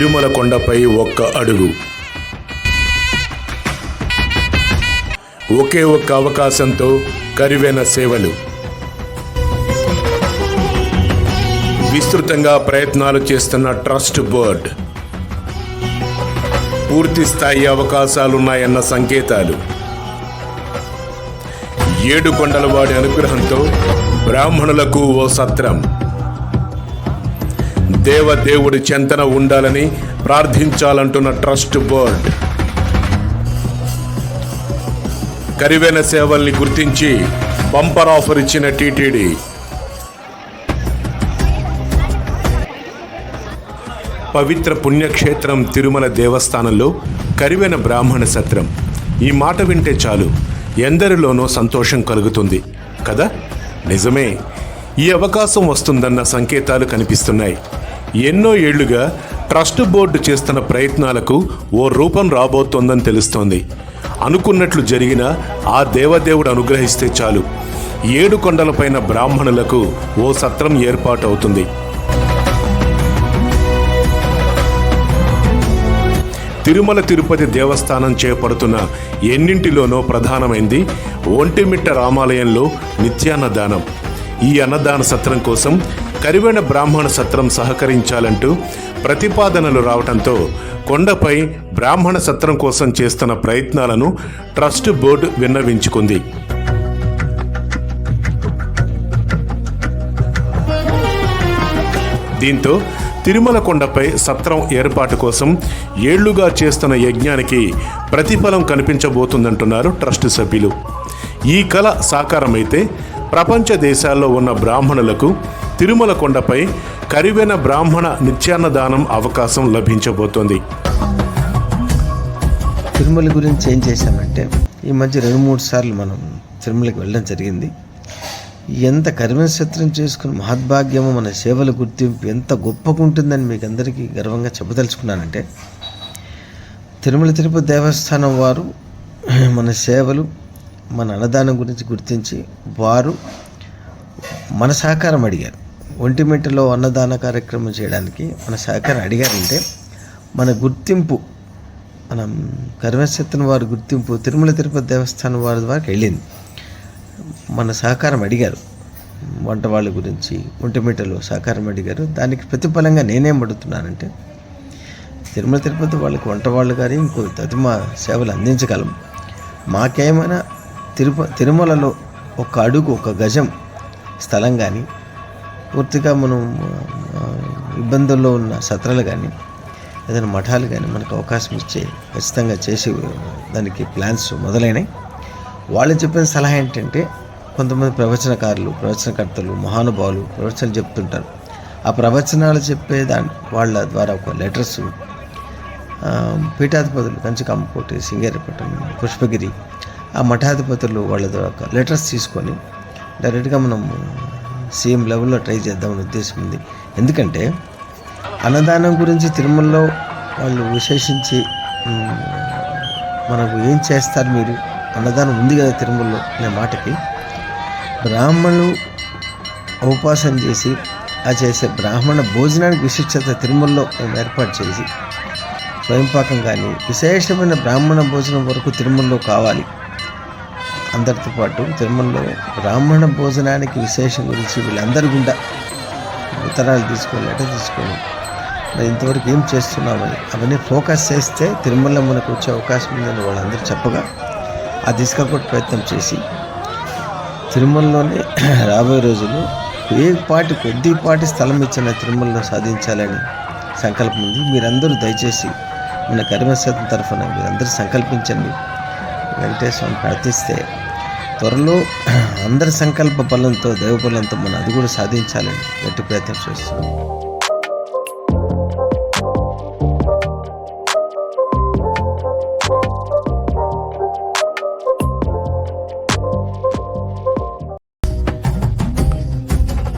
తిరుమల కొండపై ఒక్క అడుగు. ఒకే ఒక్క అవకాశంతో కరివెన సేవలు. విస్తృతంగా ప్రయత్నాలు చేస్తున్న ట్రస్ట్ బోర్డ్. పూర్తి స్థాయి అవకాశాలున్నాయన్న సంకేతాలు. ఏడు కొండల వాడి అనుగ్రహంతో బ్రాహ్మణులకు ఓ సత్రం. దేవదేవుడి చెంతన ఉండాలని ప్రార్థించాలంటున్న ట్రస్ట్ బోర్డ్. కరివేన సేవల్ని గుర్తించి బంపర్ ఆఫర్ ఇచ్చిన టీటీడీ. పవిత్ర పుణ్యక్షేత్రం తిరుమల దేవస్థానంలో కరివెన బ్రాహ్మణ సత్రం. ఈ మాట వింటే చాలు ఎందరిలోనో సంతోషం కలుగుతుంది కదా? నిజమే ఈ అవకాశం వస్తుందన్న సంకేతాలు కనిపిస్తున్నాయి. ఎన్నో ఏళ్ళుగా ట్రస్ట్ బోర్డు చేస్తున్న ప్రయత్నాలకు ఓ రూపం రాబోతోందని తెలుస్తోంది. అనుకున్నట్లు జరిగిన ఆ దేవదేవుడు అనుగ్రహిస్తే చాలు. ఏడు కొండలపైన బ్రాహ్మణులకు ఓ సత్రం ఏర్పాటు అవుతుంది తిరుమల తిరుపతి దేవస్థానం చేపడుతున్న ఎన్నింటిలోనో ప్రధానమైంది ఒంటిమిట్ట రామాలయంలో నిత్యాన్నదానం. ఈ అన్నదాన సత్రం కోసం కరివేణ బ్రాహ్మణ సత్రం సహకరించాలంటూ ప్రతిపాదనలు రావడంతో కొండపై బ్రాహ్మణ సత్రం కోసం చేస్తున్న ప్రయత్నాలను ట్రస్ట్ బోర్డు విన్నవించుకుంది. దీంతో తిరుమల కొండపై సత్రం ఏర్పాటు కోసం ఏళ్ళుగా చేస్తున్న యజ్ఞానికి ప్రతిఫలం కనిపించబోతుందంటున్నారు ట్రస్ట్ సభ్యులు. ఈ కళ సాకారమైతే ప్రపంచ దేశాల్లో ఉన్న బ్రాహ్మణులకు తిరుమల కొండపై కరివెన బ్రాహ్మణ నిత్యాన్నదానం అవకాశం లభించబోతోంది. తిరుమల గురించి ఏం చేశామంటే ఈ మధ్య రెండు మూడు సార్లు మనం తిరుమలకి వెళ్ళడం జరిగింది. ఎంత కర్మశత్రం చేసుకుని మహద్భాగ్యము మన సేవల గుర్తింపు ఎంత గొప్పగా ఉంటుందని మీకు అందరికీ గర్వంగా చెప్పదలుచుకున్నానంటే తిరుమల తిరుపతి దేవస్థానం వారు మన సేవలు మన అన్నదానం గురించి గుర్తించి వారు మన సహకారం అడిగారు. ఒంటిమిట్టలో అన్నదాన కార్యక్రమం చేయడానికి మన సహకారం అడిగారంటే మన గుర్తింపు మనం కర్మశత్రం వారి గుర్తింపు తిరుమల తిరుపతి దేవస్థానం వారి ద్వారా వెళ్ళింది. మన సహకారం అడిగారు. వంట వాళ్ళ గురించి ఒంటిమిట్టలో సహకారం అడిగారు. దానికి ప్రతిఫలంగా నేనేం అడుగుతున్నానంటే తిరుమల తిరుపతి వాళ్ళకి వంట వాళ్ళు కానీ ఇంకో తదిమ సేవలు అందించగలం. మాకేమైనా తిరుప తిరుమలలో ఒక అడుగు ఒక గజం స్థలం కానీ పూర్తిగా మనం ఇబ్బందుల్లో ఉన్న సత్రాలు కానీ ఏదైనా మఠాలు కానీ మనకు అవకాశం ఇచ్చి ఖచ్చితంగా చేసి దానికి ప్లాన్స్ మొదలైనవి వాళ్ళు చెప్పిన సలహా ఏంటంటే కొంతమంది ప్రవచనకారులు ప్రవచనకర్తలు మహానుభావులు ప్రవచనాలు చెప్తుంటారు. ఆ ప్రవచనాలు చెప్పే దాని వాళ్ళ ద్వారా ఒక లెటర్స్ పీఠాధిపతులు కంచికామకోటి సింగేరపట్నం పుష్పగిరి ఆ మఠాధిపతులు వాళ్ళ ద్వారా ఒక లెటర్స్ తీసుకొని డైరెక్ట్గా మనం సీఎం లెవెల్లో ట్రై చేద్దామని ఉద్దేశం ఉంది. ఎందుకంటే అన్నదానం గురించి తిరుమలలో వాళ్ళు విశేషించి మనకు ఏం చేస్తారు మీరు? అన్నదానం ఉంది కదా తిరుమలలో అనే మాటకి. బ్రాహ్మణులు ఉపవాసం చేసి ఆ చేసే బ్రాహ్మణ భోజనానికి విశిష్టత తిరుమలలో మేము ఏర్పాటు చేసి స్వయంపాకం కానీ విశేషమైన బ్రాహ్మణ భోజనం వరకు తిరుమలలో కావాలి. అందరితో పాటు తిరుమలలో బ్రాహ్మణ భోజనానికి విశేషం గురించి వీళ్ళందరి గుండా ఉత్తరాలు తీసుకొని లెటర్ తీసుకొని మరి ఇంతవరకు ఏం చేస్తున్నామని అవన్నీ ఫోకస్ చేస్తే తిరుమల మనకు వచ్చే అవకాశం ఉందని వాళ్ళందరూ చెప్పగా ఆ దిశగా కూడా ప్రయత్నం చేసి తిరుమలలోనే రాబోయే రోజుల్లో ఏ పాటి కొద్దిపాటి స్థలం ఇచ్చిన తిరుమలలో సాధించాలని సంకల్పం ఉంది. మీరందరూ దయచేసి మన కర్మశాతం తరఫున మీరందరూ సంకల్పించండి. వెంకటేశ్వరం ప్రార్థిస్తే త్వరలో అందరి సంకల్ప బలంతో దైవ బలంతో మనం అది కూడా సాధించాలని గట్టి ప్రయత్నం చేస్తున్నాం.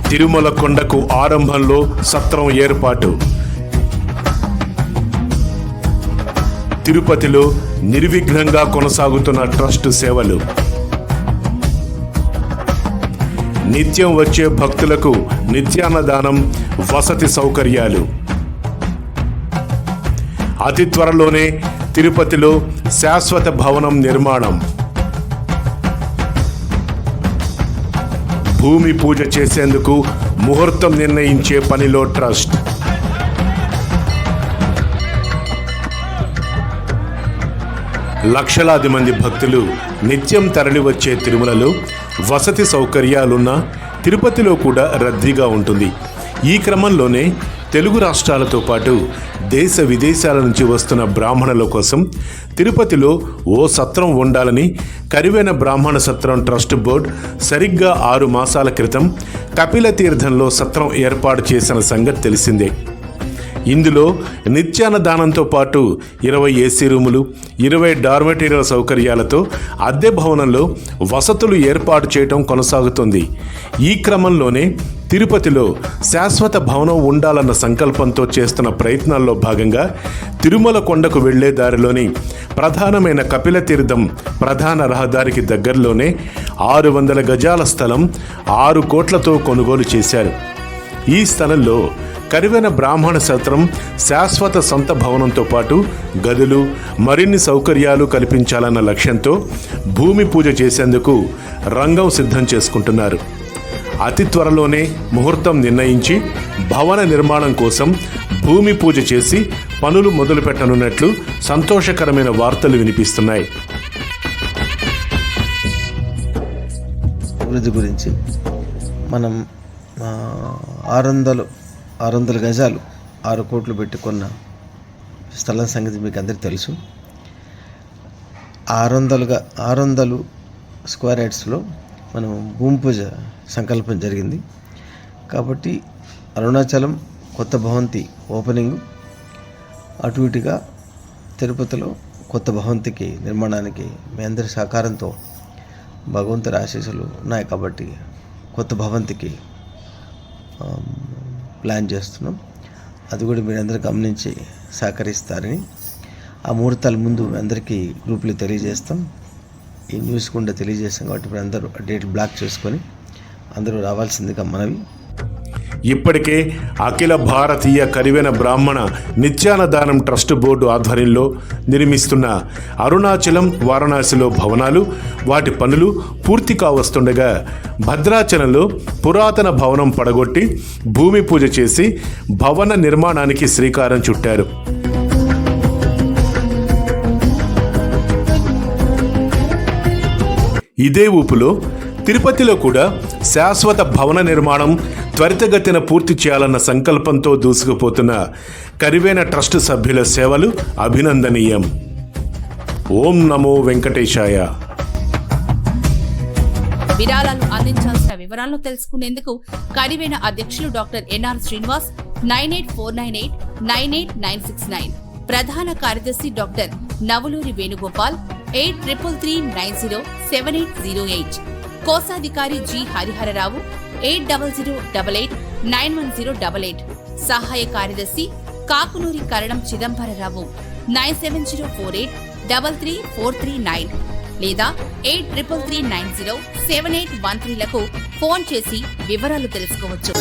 తిరుమల కొండకు ఆరంభంలో సత్రం ఏర్పాటు. తిరుపతిలో నిర్విఘ్నంగా కొనసాగుతున్న ట్రస్ట్ సేవలు. నిత్యం వచ్చే భక్తులకు నిత్యాన్నదానం వసతి సౌకర్యాలు. అతి త్వరలోనే తిరుపతిలో శాశ్వత భవనం నిర్మాణం. భూమి పూజ చేసేందుకు ముహూర్తం నిర్ణయించే పనిలో ట్రస్ట్. లక్షలాది మంది భక్తులు నిత్యం తరలివచ్చే తిరుమలలో వసతి సౌకర్యాలున్న తిరుపతిలో కూడా రద్దీగా ఉంటుంది. ఈ క్రమంలోనే తెలుగు రాష్ట్రాలతో పాటు దేశ విదేశాల నుంచి వస్తున్న బ్రాహ్మణుల కోసం తిరుపతిలో ఓ సత్రం ఉండాలని కరివేన బ్రాహ్మణ సత్రం ట్రస్ట్ బోర్డు సరిగ్గా ఆరు మాసాల క్రితం కపిల తీర్థంలో సత్రం ఏర్పాటు చేసిన సంగతి తెలిసిందే. ఇందులో నిత్యాన్నదానంతో పాటు ఇరవై ఏసీ రూములు ఇరవై డార్మెటీరియల్ సౌకర్యాలతో అద్దె భవనంలో వసతులు ఏర్పాటు చేయడం కొనసాగుతుంది. ఈ క్రమంలోనే తిరుపతిలో శాశ్వత భవనం ఉండాలన్న సంకల్పంతో చేస్తున్న ప్రయత్నాల్లో భాగంగా తిరుమల కొండకు వెళ్ళే దారిలోని ప్రధానమైన కపిల తీర్థం ప్రధాన రహదారికి దగ్గరలోనే ఆరు వందల గజాల స్థలం ఆరు కోట్లతో కొనుగోలు చేశారు. ఈ స్థలంలో కరివెన బ్రాహ్మణ సత్రం శాశ్వత సొంత భవనంతో పాటు గదులు మరిన్ని సౌకర్యాలు కల్పించాలన్న లక్ష్యంతో భూమి పూజ చేసేందుకు రంగం సిద్ధం చేసుకుంటున్నారు. అతి త్వరలోనే ముహూర్తం నిర్ణయించి భవన నిర్మాణం కోసం భూమి పూజ చేసి పనులు మొదలుపెట్టనున్నట్లు సంతోషకరమైన వార్తలు వినిపిస్తున్నాయి. అభివృద్ధి గురించి మనం ఆ, ఆరు వందలు ఆరు వందల గజాలు ఆరు కోట్లు పెట్టుకున్న స్థలం సంగతి మీకు అందరికీ తెలుసు. ఆరు వందలుగా ఆరు వందలు స్క్వేర్ యార్డ్స్లో మనం భూమి పూజ సంకల్పం జరిగింది. కాబట్టి అరుణాచలం కొత్త భవంతి ఓపెనింగ్ అటు ఇటుగా తిరుపతిలో కొత్త భవంతికి నిర్మాణానికి మీ అందరి సహకారంతో భగవంతుడి ఆశీస్సులు ఉన్నాయి కాబట్టి కొత్త భవంతికి ప్లాన్ చేస్తున్నాం. అది కూడా మీరందరూ గమనించి సహకరిస్తారని. ఆ ముహూర్తాల ముందు అందరికీ గ్రూపులు తెలియజేస్తాం. ఈ న్యూస్ కూడా తెలియజేస్తాం కాబట్టి ఇప్పుడు అందరూ డేట్ బ్లాక్ చేసుకొని అందరూ రావాల్సిందిగా మనవి ఇప్పటికే అఖిల భారతీయ కరివెన బ్రాహ్మణ నిత్యానదానం ట్రస్ట్ బోర్డు ఆధ్వర్యంలో నిర్మిస్తున్న అరుణాచలం వారణాసిలో భవనాలు వాటి పనులు పూర్తి కావస్తుండగా భద్రాచలంలో పురాతన భవనం పడగొట్టి భూమి పూజ చేసి భవన నిర్మాణానికి శ్రీకారం చుట్టారు. ఇదే ఊపులో తిరుపతిలో కూడా శాశ్వత భవన నిర్మాణం త్వరితగతిన పూర్తి చేయాలన్న సంకల్పంతో దూసుకుపోతున్న కరివేన ట్రస్ట్ సభ్యుల సేవలు అభినందనీయం. ఓం నమో వెంకటేశాయ. విరాళాలు అందించాల్సిన వివరాలను తెలుసుకునేందుకు కరివేన అధ్యక్షులు doctor NR Srinivas nine eight four nine eight nine eight nine six nine. ప్రధాన కార్యదర్శి doctor Navaluri Venugopal eight triple three nine zero seven eight zero eight. కోశాధికారి G Harihara Rao eight double zero double eight nine one zero double eight. సహాయ కార్యదర్శి Kakunuri Karanam Chidambara Rao nine seven zero four eight double three four three nine. లేదా eight triple three nine zero seven eight one త్రీలకు phone చేసి వివరాలు తెలుసుకోవచ్చు.